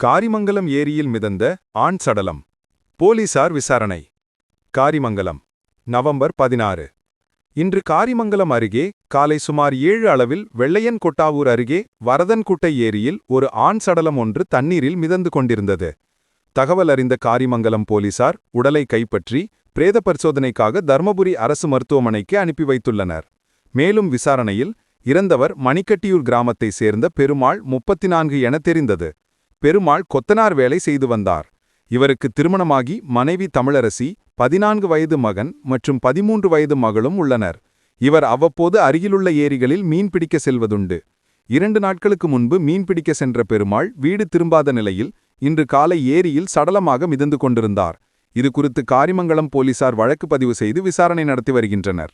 காரிமங்கலம் ஏரியில் மிதந்த ஆண் சடலம். போலீசார் விசாரணை. காரிமங்கலம். நவம்பர் பதினாறு. இன்று காரிமங்கலம் அருகே காலை சுமார் ஏழு அளவில் வெள்ளையன் கொட்டாவூர் அருகே வரதன்குட்டை ஏரியில் ஒரு ஆண் சடலம் ஒன்று தண்ணீரில் மிதந்து கொண்டிருந்தது. தகவல் அறிந்த காரிமங்கலம் போலீசார் உடலை கைப்பற்றி பிரேத பரிசோதனைக்காக தர்மபுரி அரசு மருத்துவமனைக்கு அனுப்பி வைத்துள்ளனர். மேலும் விசாரணையில் இறந்தவர் மணிக்கட்டியூர் கிராமத்தைச் சேர்ந்த பெருமாள் முப்பத்தி நான்கு என தெரிந்தது. பெருமாள் கொத்தனார் வேலை செய்து வந்தார். இவருக்கு திருமணமாகி மனைவி தமிழரசி பதினான்கு வயது மகன் மற்றும் பதிமூன்று வயது மகளும் உள்ளனர். இவர் அவ்வப்போது அருகிலுள்ள ஏரிகளில் மீன் பிடிக்க செல்வதுண்டு. இரண்டு நாட்களுக்கு முன்பு மீன் பிடிக்க சென்ற பெருமாள் வீடு திரும்பாத நிலையில் இன்று காலை ஏரியில் சடலமாக மிதந்து கொண்டிருந்தார். இது குறித்து காரிமங்கலம் போலீசார் வழக்கு பதிவு செய்து விசாரணை நடத்தி வருகின்றனர்.